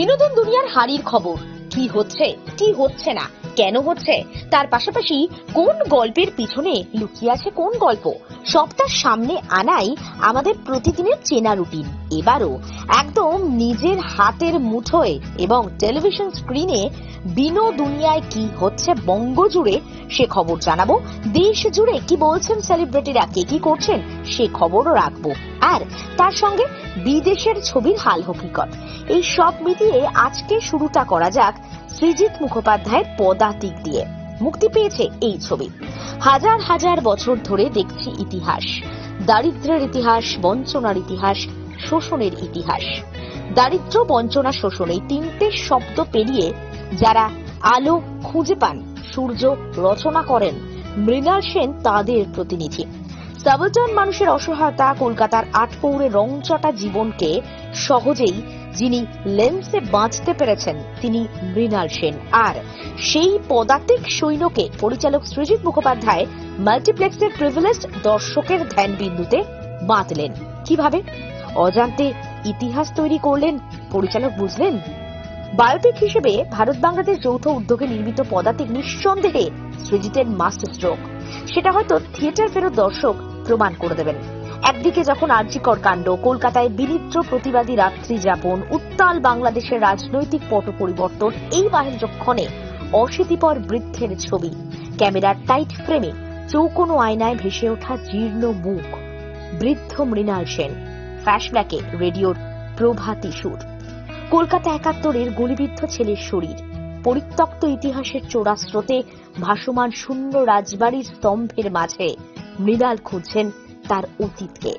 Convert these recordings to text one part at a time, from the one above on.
বিনোদন দুনিয়ার হারির খবর। কি হচ্ছে কি হচ্ছে না, কেন হচ্ছে, তার পাশাপাশি কোন গল্পের পিছনে লুকিয়ে আছে কোন গল্প সবটার সামনে আনাই আমাদের প্রতিদিনের চেনা রুটিন। এবারও একদম নিজের হাতের মুঠোয় এবং টেলিভিশন স্ক্রিনে বিনো দুনিয়ায় কি হচ্ছে বঙ্গ জুড়ে সে খবর জানাব। দেশ জুড়ে কি বলছেন সেলিব্রিটিরা কে কি করছেন সে খবরও রাখব। আর তার সঙ্গে বিদেশের ছবির হাল হকিকত এই সব মিলিয়ে আজকে শুরুটা করা যাক সৃজিত মুখোপাধ্যায়ের পদাতিক দিয়ে। মুক্তি পেয়েছে এই ছবি। হাজার হাজার বছর ধরে দেখছি ইতিহাস। দারিদ্র্যের ইতিহাস, বঞ্চনার ইতিহাস, শোষণের ইতিহাস। দারিদ্র, বঞ্চনা, শোষণ এই তিনটে শব্দ পেরিয়ে যারা আলো খুঁজে পান, সূর্য রচনা করেন, মৃণাল সেন তাদের প্রতিনিধি। সাবলটন মানুষের অসহায়তা কলকাতার আটপৌরে রংচটা জীবনকে সহজেই যিনি লেন্সে বাঁচতে পেরেছেন, তিনি মৃণাল সেন। আর সেই পদাতিক সৈন্যকে পরিচালক সৃজিত মুখোপাধ্যায় মাল্টিপ্লেক্সের প্রিভিলেজ দর্শকের ধ্যান বিন্দুতে বাঁধলেন। কীভাবে? অজান্তে ইতিহাস তৈরি করলেন, পরিচালক বুঝলেন? বায়োপিক হিসেবে ভারত বাংলাদেশ যৌথ উদ্যোগে নির্মিত পদাতিক নিঃসন্দেহে সৃজিতের মাস্টার স্ট্রোক সেটা হয়তো থিয়েটার ফেরত দর্শক প্রমাণ করে দেবেন। একদিকে যখন আর্যিকর কাণ্ড, কলকাতায় বিনিদ্র প্রতিবাদী রাত্রি যাপন, উত্তাল বাংলাদেশের রাজনৈতিক পট পরিবর্তন, এই বাহিনীক্ষণে অশীতিপর বৃদ্ধের ছবি। ক্যামেরার টাইট ফ্রেমে চৌকোনো আয়নায় ভেসে ওঠা জীর্ণ মুখ। বৃদ্ধ মৃণাল সেন, ফ্ল্যাশব্যাকে রেডিওর প্রভাতী সুর। কলকাতা একাত্তরের গুলিবিদ্ধ ছেলের শরীর। পরিত্যক্ত ইতিহাসের চোরা স্রোতে ভাসমান শূন্য রাজবাড়ির স্তম্ভের মাঝে মৃণাল খুঁজছেন তার অতীতকে।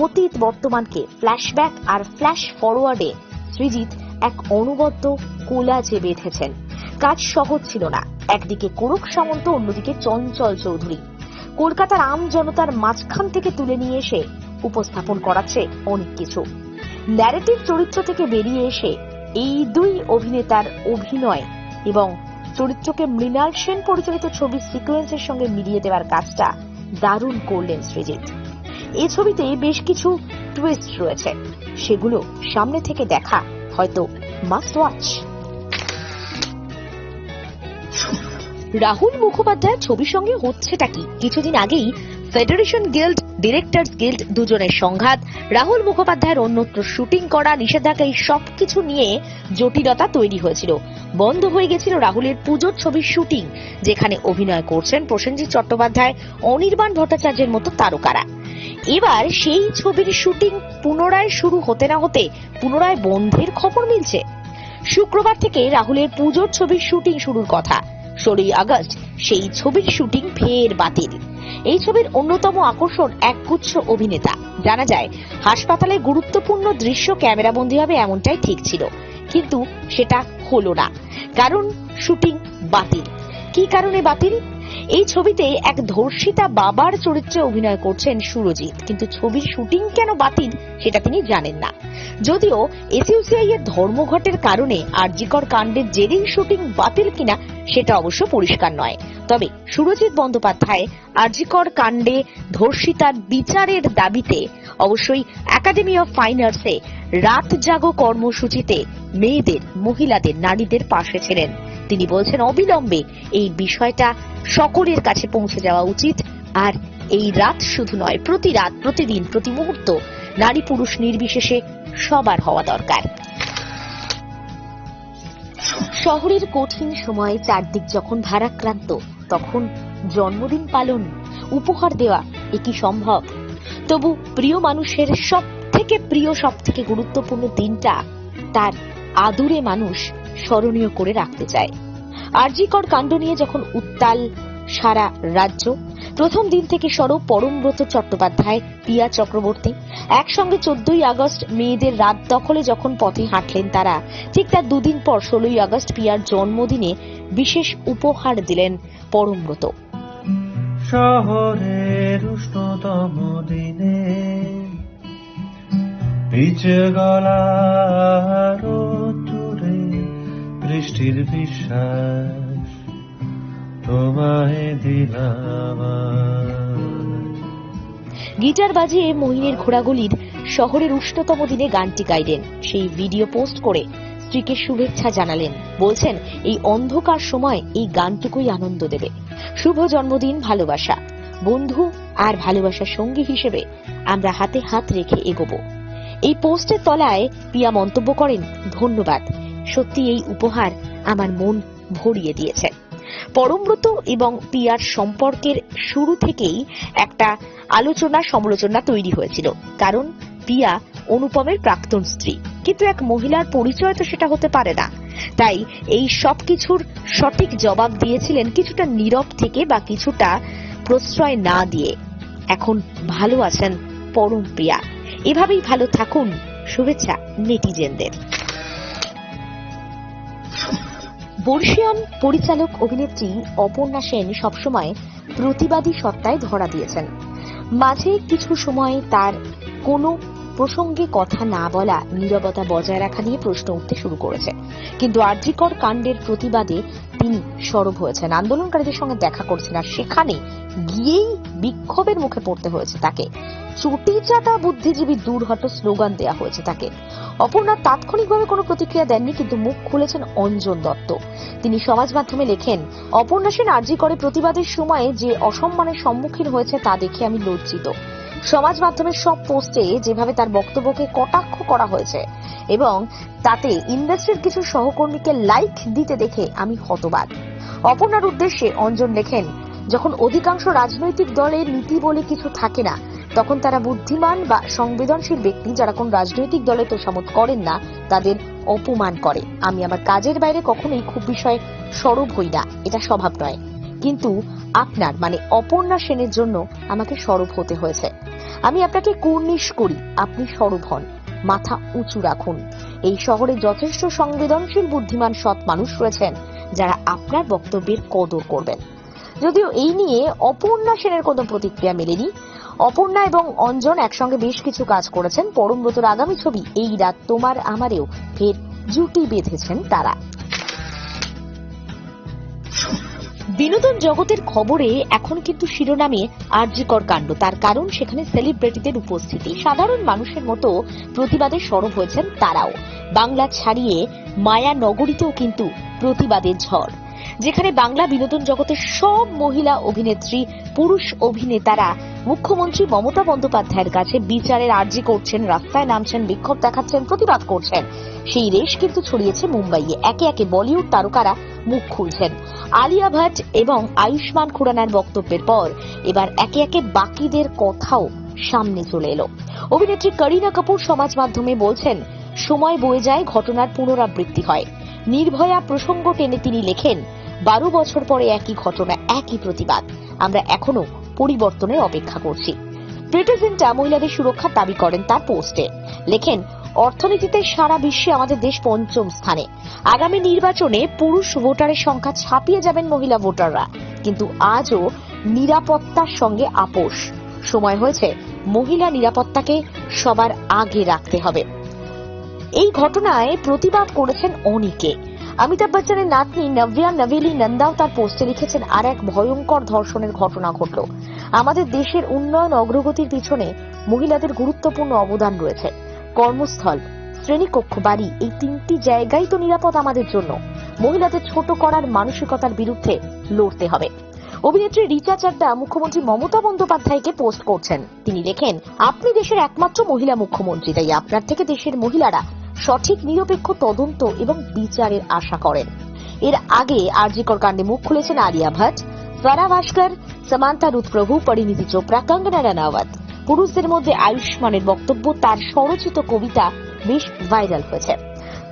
অতীত বর্তমানকে ফ্ল্যাশব্যাক আর ফ্ল্যাশ ফরওয়ার্ডে সৃজিত এক অনবদ্য কোলাজে বেঁধেছেন কাজ সহজ ছিল না। একদিকে কোরক সামন্ত, অন্যদিকে চঞ্চল চৌধুরী। কলকাতার আম জনতার মাঝখান থেকে তুলে নিয়ে এসে উপস্থাপন করাচ্ছে অনেক কিছু। ন্যারেটিভ চরিত্র থেকে বেরিয়ে এসে এই দুই অভিনেতার অভিনয় এবং চরিত্রকে মৃণাল সেন পরিচালিত ছবির সিকোয়েন্সের সঙ্গে মিলিয়ে দেওয়ার কাজটা দারুণ করলেন সৃজিত এই ছবিতে বেশ কিছু টুইস্ট রয়েছে। সেগুলো সামনে থেকে দেখা, হয়তো মাস্ট ওয়াচ রাহুল মুখোপাধ্যায় ছবির সঙ্গে হচ্ছেটা কি? কিছুদিন আগেই ফেডারেশন গিল্ড ডিরেক্টরস গিল্ড দুজনের সংঘাত। রাহুল মুখোপাধ্যায়ের অন্যত্র শুটিং করা নিষেধাজ্ঞা এই সবকিছু নিয়ে জটিলতা তৈরি হয়েছিল। বন্ধ হয়ে গেছিল রাহুলের পুজোর ছবির শুটিং, যেখানে অভিনয় করছেন প্রসেনজিৎ চট্টোপাধ্যায়, অনির্বাণ ভট্টাচার্যের মতো তারকারা। এবার সেই ছবির শুটিং পুনরায় শুরু হতে না হতে পুনরায় বন্ধের খবর মিলছে। শুক্রবার থেকে রাহুলের পুজোর ছবির শুটিং শুরুর কথা। ষোলোই আগস্ট, সেই ছবির শুটিং ফের বাতিল। এই ছবির অন্যতম আকর্ষণ একগুচ্ছ অভিনেতা। জানা যায়, হাসপাতালে গুরুত্বপূর্ণ দৃশ্য ক্যামেরাবন্দি হবে এমনটাই ঠিক ছিল। কিন্তু সেটা হলো না। কারণ শুটিং বাতিল। কি কারণে বাতিল? এই ছবিতে এক ধর্ষিতা বাবার চরিত্রে অভিনয় করছেন সুরজিৎ। কিন্তু ছবির শুটিং কেন বাতিল সেটা তিনি জানেন না। যদিও এসইউসিআই এর ধর্মঘটের কারণে আরজিকর কাণ্ডের জেরেই শুটিং বাতিল কিনা সেটা অবশ্য পরিষ্কার নয়। তবে সুরজিৎ বন্দ্যোপাধ্যায় আরজিকর কাণ্ডে ধর্ষিতার বিচারের দাবিতে অবশ্যই একাডেমি অফ ফাইন আর্টসে রাত জাগো কর্মসূচিতে মেয়েদের, মহিলাদের, নারীদের পাশে ছিলেন। তিনি বলছেন, অবিলম্বে এই বিষয়টা সকলের কাছে পৌঁছে যাওয়া উচিত। আর এই রাত শুধু নয়, প্রতি রাত, প্রতিদিন, প্রতি মুহূর্ত নারী পুরুষ নির্বিশেষে সবার হওয়া দরকার। শহরের কঠিন সময়ে চারদিক যখন ভারাক্রান্ত, তখন জন্মদিন পালন, উপহার দেওয়া এ কি সম্ভব? তবু প্রিয় মানুষের সব থেকে প্রিয় সব থেকে গুরুত্বপূর্ণ দিনটা তার আদুরে মানুষ স্মরণীয় করে রাখতে চায়। আরজিকর কাণ্ড নিয়ে যখন উত্তাল সারা রাজ্য, প্রথম দিন থেকে সরব পরমব্রত চট্টোপাধ্যায়, পিয়া চক্রবর্তী, একসঙ্গে চোদ্দই আগস্ট মেয়েদের রাত দখলে যখন পথে হাঁটলেন তারা, ঠিক তার দুদিন পর ষোলোই আগস্ট পিয়ার জন্মদিনে বিশেষ উপহার দিলেন পরমব্রত। শহরের উষ্ণতম দিনে পিছে গলার বৃষ্টির বিশ্বাস তোমায় দিলাম গিটার বাজিয়ে মোহিনীর ঘোড়াগুলির শহরের উষ্ণতম দিনে গানটি গাইলেন। সেই ভিডিও পোস্ট করে স্ত্রীকে শুভেচ্ছা জানালেন। বলছেন, এই অন্ধকার সময় এই গানটুকুই আনন্দ দেবে। শুভ জন্মদিন, ভালোবাসা। বন্ধু আর ভালোবাসার সঙ্গী হিসেবে আমরা হাতে হাত রেখে এগোবো। এই পোস্টের তলায় পিয়া মন্তব্য করেন, ধন্যবাদ। সত্যি এই উপহার আমার মন ভরিয়ে দিয়েছে। পরমব্রত এবং পিয়ার সম্পর্কের শুরু থেকেই একটা আলোচনা সমালোচনা তৈরি হয়েছিল। কারণ পিয়া অনুপমের প্রাক্তন স্ত্রী। কিন্তু এক মহিলার পরিচয় তো সেটা হতে পারে না। তাই এই সবকিছুর সঠিক জবাব দিয়েছিলেন কিছুটা নীরব থেকে বা কিছুটা প্রশ্রয় না দিয়ে। এখন ভালো আছেন পরম প্রিয়া এভাবেই ভালো থাকুন। শুভেচ্ছা নেটিজেনদের। বর্ষিয়ান পরিচালক অভিনেত্রী অপর্ণা সেন সবসময় প্রতিবাদী সত্তায় ধরা দিয়েছেন। মাঝে কিছু সময় তার কোনো প্রসঙ্গে কথা না বলা, নীরবতা বজায় রাখা নিয়ে প্রশ্ন উঠতে শুরু করেছে। কিন্তু আর্যিকর কাণ্ডের প্রতিবাদে তিনি সরব হয়েছেন। আন্দোলনকারীদের সঙ্গে দেখা করছেন আর সেখানে গিয়েই বিক্ষোভের মুখে পড়তে হয়েছে তাকে। চুটি চাটা বুদ্ধিজীবী দূর হটো স্লোগান দেয়া হয়েছে তাকে। অপর্ণা তাৎক্ষণিকভাবে কোনো প্রতিক্রিয়া দেননি, কিন্তু মুখ খুলেছেন অঞ্জন দত্ত। তিনি সমাজ মাধ্যমে লেখেন, অপর্ণা সেন আর্জি করে প্রতিবাদের সময়ে যে অসম্মানের সম্মুখীন হয়েছে তা দেখে আমি লজ্জিত। সমাজ মাধ্যমের সব পোস্টে যেভাবে তার বক্তব্যকে কটাক্ষ করা হয়েছে, এবং তাতে ইন্ডাস্ট্রির কিছু সহকর্মীকে লাইক দিতে দেখে আমি হতবাক। অপর্ণার উদ্দেশ্যে অঞ্জন লেখেন, যখন অধিকাংশ রাজনৈতিক দলের নীতি বলে কিছু থাকে না, তখন তারা বুদ্ধিমান বা সংবেদনশীল ব্যক্তি যারা কোন রাজনৈতিক দলে তোষামত করেন না, তাদের অপমান করে। আমি আমার কাজের বাইরে কখনোই খুব বিষয়ে সরব হই না, এটা স্বভাব নয়। কিন্তু আপনার মানে অপর্ণা সেনের জন্য আমাকে সরব হতে হয়েছে। আমি আপনাকে কুর্নিশ করি। আপনি সরব হন। মাথা উঁচু রাখুন। এই শহরে যথেষ্ট সংবেদনশীল, বুদ্ধিমান, সৎ মানুষ রয়েছেন যারা আপনার বক্তব্যের কদর করবেন। যদিও এই নিয়ে অপর্ণা সেনের কোনো প্রতিক্রিয়া মেলেনি। অপর্ণা এবং অঞ্জন একসঙ্গে বেশ কিছু কাজ করেছেন। পরমব্রতর আগামী ছবি, এই রাত তোমার আমারেও ফের জুটি বেঁধেছেন তারা। বিনোদন জগতের খবরে এখন কিন্তু শিরোনামে আর্যিকর কাণ্ড। তার কারণ সেখানে সেলিব্রিটিদের উপস্থিতি। সাধারণ মানুষের মতো প্রতিবাদে সরব হয়েছেন তারাও। বাংলা ছাড়িয়ে মায়া নগরীতেও কিন্তু প্রতিবাদের ঝড়। যেখানে বাংলা বিনোদন জগতের সব মহিলা অভিনেত্রী, পুরুষ অভিনেতারা, মুখ্যমন্ত্রী মমতা বন্দ্যোপাধ্যায়ের কাছে বিচারের আর্জি করছেন, রাস্তায় নামছেন, বিক্ষোভ দেখাচ্ছেন, প্রতিবাদ করছেন। সেই রেশ কিন্তু ছড়িয়েছে মুম্বাইয়ে। একে একে বলিউড তারকারা মুখ খুলছেন। আলিয়া ভাট এবং আয়ুষ্মান খুরানার বক্তব্যের পর এবার একে একে বাকিদের কথাও সামনে চলে এলো। অভিনেত্রী করিনা কাপুর সমাজ মাধ্যমে বলছেন, সময় বয়ে যায়, ঘটনার পুনরাবৃত্তি হয়। নির্ভয়া প্রসঙ্গ টেনে তিনি লেখেন বারো বছর পরে একই ঘটনা, একই প্রতিবাদ। আমরা এখনও পরিবর্তনের অপেক্ষা করছি। প্রেটেজেন্টা মহিলাদের সুরক্ষার দাবি করেন তার পোস্টে। লেখেন, অর্থনীতিতে সারা বিশ্বে আমাদের দেশ পঞ্চম স্থানে। আগামী নির্বাচনে পুরুষ ভোটারের সংখ্যা ছাপিয়ে যাবেন মহিলা ভোটাররা। কিন্তু আজও নিরাপত্তার সঙ্গে আপোষ। সময় হয়েছে, মহিলা নিরাপত্তাকে সবার আগে রাখতে হবে। এই ঘটনায় প্রতিবাদ করেছেন অনেকে। অমিতাভ বচ্চনের নাতনি নব্যা নভেলি নন্দাও তার পোস্টে লিখেছেন, আর এক ভয়ঙ্কর ধর্ষণের ঘটনা ঘটল। আমাদের দেশের উন্নয়ন অগ্রগতির পিছনে মহিলাদের গুরুত্বপূর্ণ অবদান রয়েছে। কর্মস্থল, শ্রেণীকক্ষ, বাড়ি, এই তিনটি জায়গাই তো নিরাপদ আমাদের জন্য। মহিলাদের ছোট করার মানসিকতার বিরুদ্ধে লড়তে হবে। অভিনেত্রী রিচা চাড্ডা মুখ্যমন্ত্রী মমতা বন্দ্যোপাধ্যায়কে পোস্ট করছেন। তিনি লেখেন, আপনি দেশের একমাত্র মহিলা মুখ্যমন্ত্রী, তাই আপনার থেকে দেশের মহিলারা সঠিক নিরপেক্ষ তদন্ত এবং বিচারের আশা করেন। এর আগে আরজিকর কাণ্ডে মুখ খুলেছেন আলিয়া ভাট ফারা ভাস্কর, সামান্তা রুথপ্রভু পরিণীতি চোপড়া, কঙ্গনা রানাওয়াত। পুরুষদের মধ্যে আয়ুষ্মানের বক্তব্য তার স্বরচিত কবিতা বেশ ভাইরাল হয়েছে।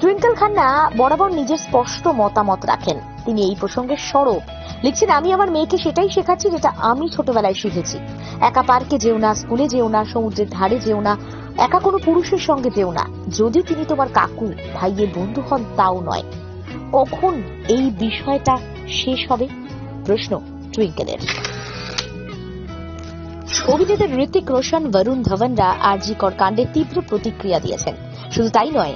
টুইঙ্কল খান্না বরাবর নিজের স্পষ্ট মতামত রাখেন। তিনি এই প্রসঙ্গে সরব। লিখছেন, আমি আমার মেয়েকে সেটাই শেখাচ্ছি যেটা আমি ছোটবেলায় শিখেছি। একা পার্কে যেও না, স্কুলে যেও না, সমুদ্রের ধারে যেও না একা কোনো পুরুষের সঙ্গে যেও না। যদি তিনি তোমার কাকু ভাইয়ের বন্ধু হন, তাও নয়। কখন এই বিষয়টা শেষ হবে? প্রশ্ন টুইঙ্কেলের। অভিনেতা ঋতিক রোশন, বরুণ ধবনরা আরজিকর কাণ্ডে তীব্র প্রতিক্রিয়া দিয়েছেন। শুধু তাই নয়,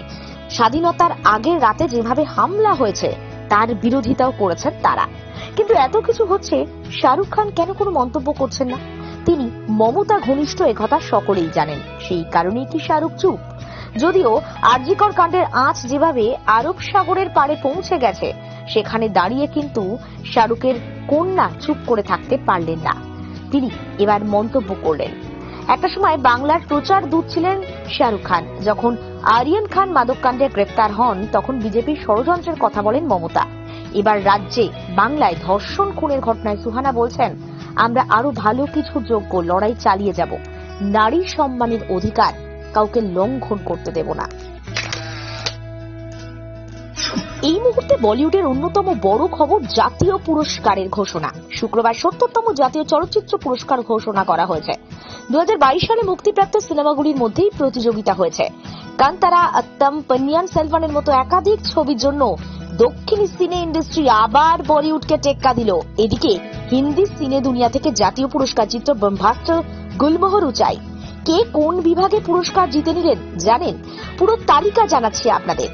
স্বাধীনতার আগের রাতে যেভাবে হামলা হয়েছে, তার বিরোধিতাও করেছেন তারা। কিন্তু এত কিছু হচ্ছে, শাহরুখ খান কেন কোনো মন্তব্য করছেন না? তিনি মমতা ঘনিষ্ঠ একথা সকলেই জানেন। সেই কারণেই কি শাহরুখ চুপ? যদিও আরজিকর কাণ্ডের আঁচ যেভাবে আরব সাগরের পাড়ে পৌঁছে গেছে, সেখানে দাঁড়িয়ে কিন্তু শাহরুখের কন্যা চুপ করে থাকতে পারলেন না। তিনি এবার মন্তব্য করলেন, একটা সময় বাংলার প্রচার দূত ছিলেন শাহরুখ খান। যখন আরিয়ান খান মাদককাণ্ডে গ্রেপ্তার হন, তখন বিজেপির ষড়যন্ত্রের কথা বলেন মমতা। এবার রাজ্যে বাংলায় ধর্ষণ, খুনের ঘটনায় সুহানা বলছেন আমরা আরও ভালো কিছু যোগ্য লড়াই চালিয়ে যাব। নারী সম্মানের অধিকার কাউকে লঙ্ঘন করতে দেব না। এই মুহূর্তে বলিউডের অন্যতম বড় খবর জাতীয় পুরস্কারের ঘোষণা। শুক্রবার সত্তরতম জাতীয় চলচ্চিত্র পুরস্কার ঘোষণা করা হয়েছে। দু হাজার বাইশ সালে মুক্তিপ্রাপ্ত সিনেমাগুলির মধ্যেই প্রতিযোগিতা হয়েছে। কান্তারা, আত্তম, পন্নিয়ান, সেলভানের মতো একাধিক ছবির জন্য দক্ষিণী সিনে ইন্ডাস্ট্রি আবার বলিউডকে টেক্কা দিল। এদিকে হিন্দি সিনে দুনিয়া থেকে জাতীয় পুরস্কার চিত্র ব্রহ্মাস্ত্র গুলমোহর উচাই। কে কোন বিভাগে পুরস্কার জিতে নিলেন জানেন? পুরো তালিকা জানাচ্ছি আপনাদের।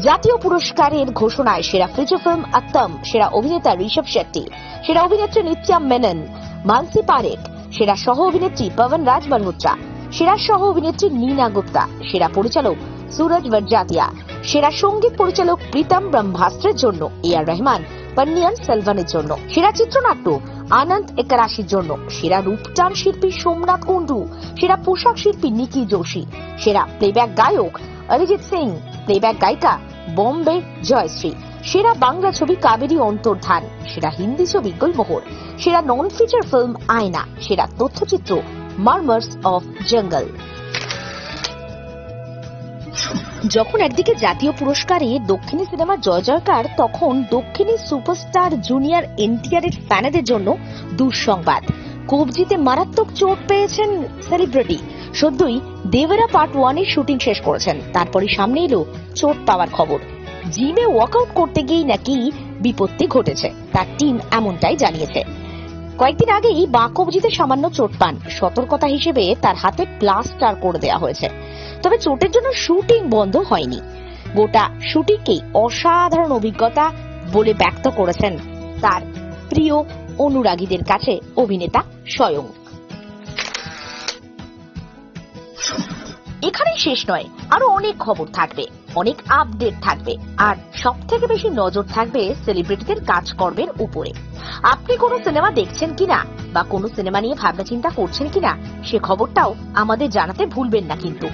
জাতীয় পুরস্কারের ঘোষণায় সেরা ফিচার ফিল্ম আত্তম, সেরা অভিনেতা ঋষভ শেট্টি, সেরা অভিনেত্রী নিত্যা মেনন, মানসি পারেখ, সেরা সহ অভিনেত্রী পবন রাজ মালহোত্রা সেরা সহ অভিনেত্রী নীনা গুপ্তা, সেরা পরিচালক সুরজ বরজাতিয়া সেরা সংগীত পরিচালক প্রীতম ব্রহ্মাস্ত্রের জন্য এ আর রহমান, পন্নিয়ান সেলভানের জন্য, সেরা চিত্রনাট্য আনন্দ একরাশির জন্য, সেরা রূপটান শিল্পী সোমনাথ কুন্ডু সেরা পোশাক শিল্পী নিকি যোশী, সেরা প্লেব্যাক গায়ক অরিজিৎ সিং প্লেব্যাক গায়িকা বোম্বে জয়শ্রী, সেরা বাংলা ছবি কাবেরী অন্তর্ধান, সেরা হিন্দি ছবি গুলমোহর, সেরা নন ফিচার ফিল্ম আয়না, সেরা তথ্যচিত্র মার্মার্স অফ জঙ্গল। যখন একদিকে জাতীয় পুরস্কারে দক্ষিণী সিনেমার জয় জয়কার, তখন দক্ষিণী সুপারস্টার জুনিয়র এনটিআর এর ফ্যানেদের জন্য দুঃসংবাদ। কবজিতে মারাত্মক চোট পেয়েছেন সেলিব্রিটি। সদ্যই দেবেরা পার্ট ওয়ানের শুটিং শেষ করেছেন। তারপরে সামনে এলো চোট পাওয়ার খবর। জিমে ওয়ার্কআউট করতে গিয়েই নাকি বিপত্তি ঘটেছে। তার টিম এমনটাই জানিয়েছে। কয়েকদিন আগেই বাঁ কবজিতে সামান্য চোট পান। সতর্কতা হিসেবে তার হাতে প্লাস্টার করে দেওয়া হয়েছে। তবে চোটের জন্য শুটিং বন্ধ হয়নি। গোটা শুটিংকেই অসাধারণ অভিজ্ঞতা বলে ব্যক্ত করেছেন তার প্রিয় অনুরাগীদের কাছে অভিনেতা স্বয়ং। এখানেই শেষ নয়, আরও অনেক খবর থাকবে, অনেক আপডেট থাকবে, আর সব থেকে বেশি নজর থাকবে সেলিব্রিটিদের কাজকর্মের উপরে। আপনি কোনো সিনেমা দেখছেন কিনা বা কোনো সিনেমা নিয়ে ভাবনা চিন্তা করছেন কিনা, সে খবরটাও আমাদের জানাতে ভুলবেন না কিন্তু।